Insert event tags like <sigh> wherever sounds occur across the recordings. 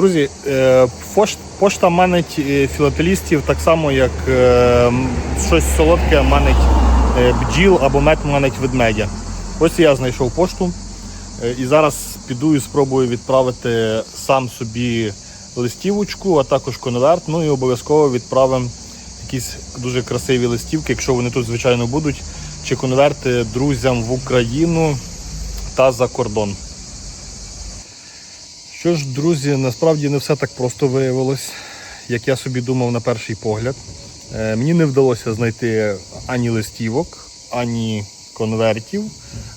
Друзі, е, пошта манить е, філателістів так само, як е, щось солодке манить бджіл або мед манить ведмедя. Ось я знайшов пошту і зараз піду і спробую відправити сам собі листівочку, а також конверт. Ну і обов'язково відправимо якісь дуже красиві листівки, якщо вони тут, звичайно, будуть, чи конверти друзям в Україну та за кордон. Що ж, друзі, насправді не все так просто виявилось, як я собі думав на перший погляд. Е, Мені не вдалося знайти ані листівок, ані конвертів,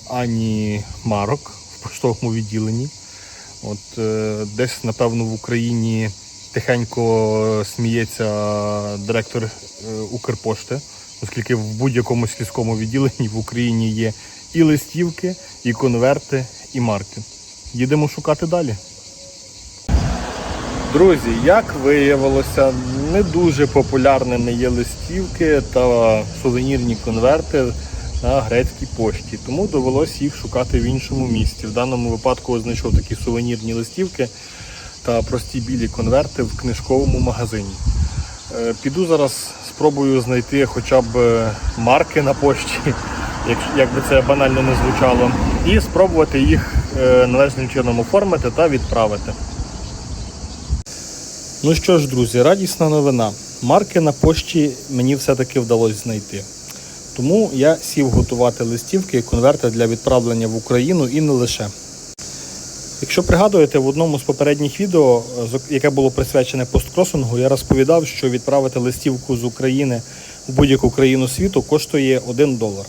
ані марок в поштовому відділенні. От е, десь, напевно, в Україні тихенько сміється директор е, Укрпошти, оскільки в будь-якому сільському відділенні в Україні є і листівки, і конверти, і марки. Їдемо шукати далі. Друзі, як виявилося, не дуже популярними є листівки та сувенірні конверти на грецькій пошті, тому довелося їх шукати в іншому місці. В даному випадку знайшов такі сувенірні листівки та прості білі конверти в книжковому магазині. Е, Піду зараз спробую знайти хоча б е, марки на пошті, як, би це банально не звучало, і спробувати їх е, належним чином оформити та відправити. Ну що ж, друзі, радісна новина. Марки на пошті мені все-таки вдалося знайти. Тому я сів готувати листівки і конверти для відправлення в Україну і не лише. Якщо пригадуєте, в одному з попередніх відео, яке було присвячене посткросингу, я розповідав, що відправити листівку з України в будь-яку країну світу коштує 1 долар.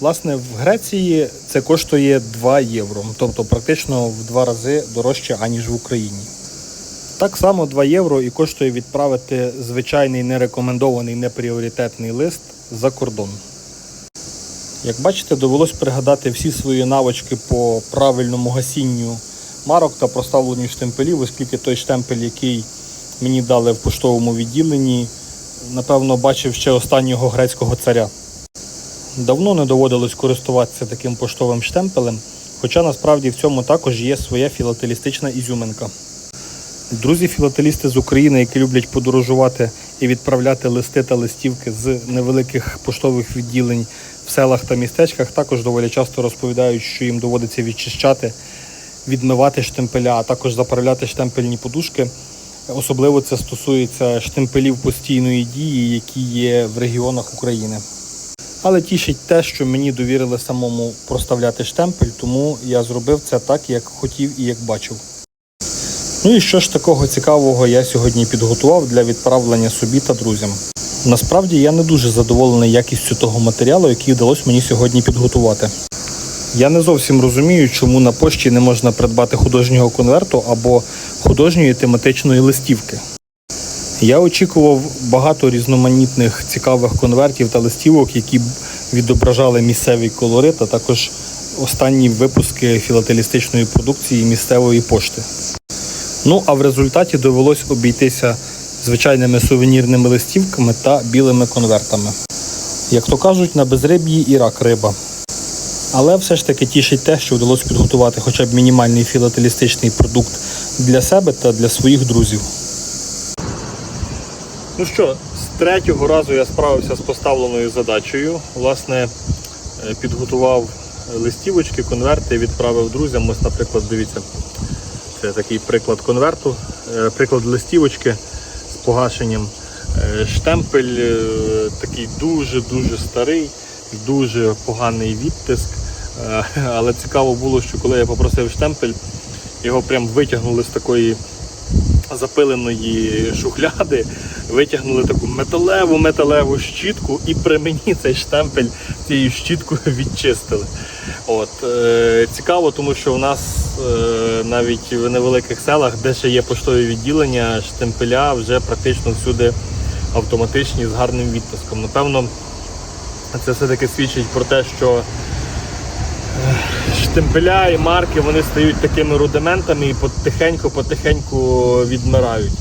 Власне, в Греції це коштує 2 євро, тобто практично в два рази дорожче, аніж в Україні. Так само 2 євро і коштує відправити звичайний нерекомендований непріоритетний лист за кордон. Як бачите, довелось пригадати всі свої навички по правильному гасінню марок та проставленню штемпелів, оскільки той штемпель, який мені дали в поштовому відділенні, напевно, бачив ще останнього грецького царя. Давно не доводилось користуватися таким поштовим штемпелем, хоча насправді в цьому також є своя філателістична ізюминка. Друзі філателісти з України, які люблять подорожувати і відправляти листи та листівки з невеликих поштових відділень в селах та містечках, також доволі часто розповідають, що їм доводиться відчищати, відмивати штемпеля, а також заправляти штемпельні подушки. Особливо це стосується штемпелів постійної дії, які є в регіонах України. Але тішить те, що мені довірили самому проставляти штемпель, тому я зробив це так, як хотів і як бачив. Ну і що ж такого цікавого я сьогодні підготував для відправлення собі та друзям. Насправді я не дуже задоволений якістю того матеріалу, який вдалося мені сьогодні підготувати. Я не зовсім розумію, чому на пошті не можна придбати художнього конверту або художньої тематичної листівки. Я очікував багато різноманітних цікавих конвертів та листівок, які б відображали місцевий колорит, а також останні випуски філателістичної продукції місцевої пошти. Ну а в результаті довелось обійтися звичайними сувенірними листівками та білими конвертами. Як то кажуть, на безриб'ї і рак риба. Але все ж таки тішить те, що вдалося підготувати хоча б мінімальний філателістичний продукт для себе та для своїх друзів. Ну що, з третього разу я справився з поставленою задачею. Власне, е, підготував листівочки, конверти, відправив друзям. Ось, наприклад, дивіться, це такий приклад конверту, е, приклад листівочки з погашенням. Е, Штемпель е, такий дуже-дуже старий, дуже поганий відтиск. <laughs> Але цікаво було, що коли я попросив штемпель, його прям витягнули з такої запиленої шухляди, витягнули таку металеву металеву щітку, і при мені цей штемпель цією щіткою <laughs> відчистили. От, е, цікаво, тому що в нас е, навіть в невеликих селах, де ще є поштові відділення, штемпеля вже практично всюди автоматичні з гарним відтиском. Напевно, це все-таки свідчить про те, що штемпеля і марки вони стають такими рудиментами і потихеньку-потихеньку відмирають.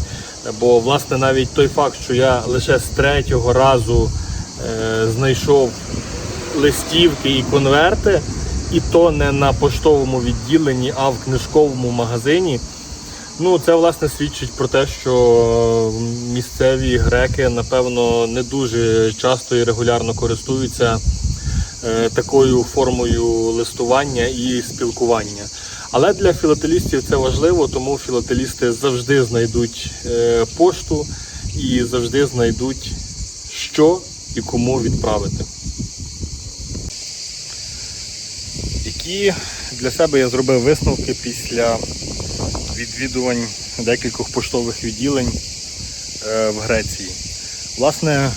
Бо, власне, навіть той факт, що я лише з третього разу е, знайшов листівки і конверти, і то не на поштовому відділенні, а в книжковому магазині, Ну, це власне свідчить про те, що місцеві греки, напевно, не дуже часто і регулярно користуються такою формою листування і спілкування. Але для філателістів це важливо, тому філателісти завжди знайдуть е, пошту і завжди знайдуть, що і кому відправити. Які для себе я зробив висновки після відвідувань декількох поштових відділень е, в Греції. Власне,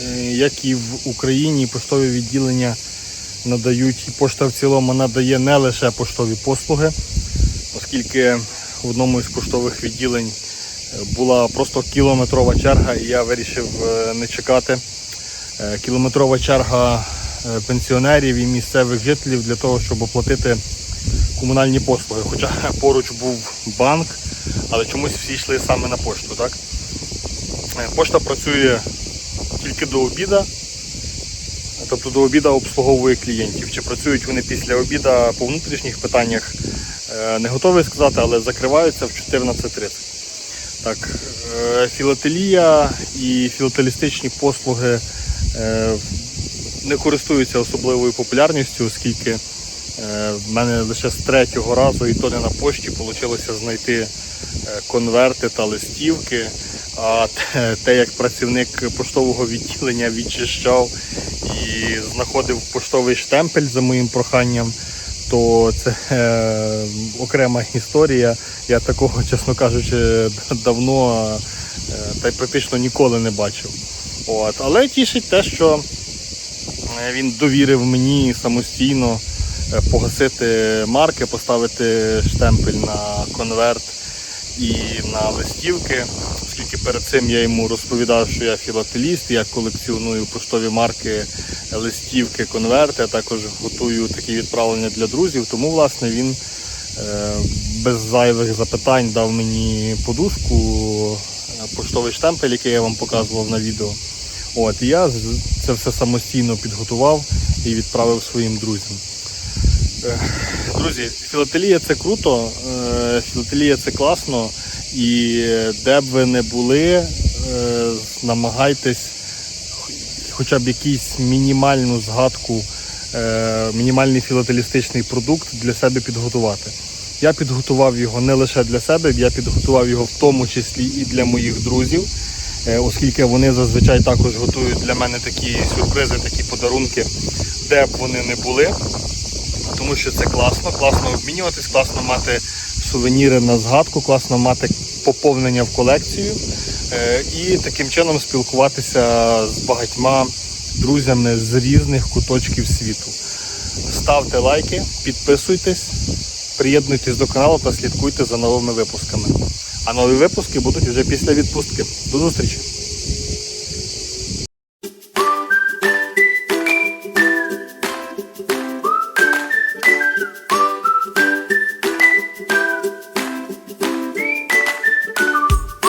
е, як і в Україні, поштові відділення надають, і пошта в цілому надає не лише поштові послуги, оскільки в одному із поштових відділень е, була просто кілометрова черга, і я вирішив е, не чекати. Е, Кілометрова черга пенсіонерів і місцевих жителів для того, щоб оплатити комунальні послуги. Хоча <laughs> поруч був банк, але чомусь всі йшли саме на пошту. Так? Пошта працює тільки до обіда, тобто до обіда обслуговує клієнтів. Чи працюють вони після обіда по внутрішніх питаннях, е, не готовий сказати, але закриваються в 14.30. Так, е, філателія і філателістичні послуги е, не користуються особливою популярністю, оскільки в мене лише з третього разу, і то не на пошті, вийшло знайти конверти та листівки. А те, як працівник поштового відділення відчищав і знаходив поштовий штемпель за моїм проханням, то це е, окрема історія. Я такого, чесно кажучи, давно е, та й практично ніколи не бачив. От. Але тішить те, що е, він довірив мені самостійно е, погасити марки, поставити штемпель на конверт і на листівки, перед цим я йому розповідав, що я філателіст, я колекціоную поштові марки, листівки, конверти, а також готую такі відправлення для друзів. Тому, власне, він е, без зайвих запитань дав мені подушку, е, поштовий штемпель, який я вам показував на відео. От, і я це все самостійно підготував і відправив своїм друзям. Е, Друзі, філателія це круто, е, філателія це класно, і де б ви не були, е, намагайтесь хоча б якийсь мінімальну згадку, е, мінімальний філателістичний продукт для себе підготувати. Я підготував його не лише для себе, я підготував його в тому числі і для моїх друзів, е, оскільки вони зазвичай також готують для мене такі сюрпризи, такі подарунки, де б вони не були тому що це класно, класно обмінюватись, класно мати сувеніри на згадку, класно мати поповнення в колекцію е, і таким чином спілкуватися з багатьма друзями з різних куточків світу. Ставте лайки, підписуйтесь, приєднуйтесь до каналу та слідкуйте за новими випусками. А нові випуски будуть вже після відпустки. До зустрічі!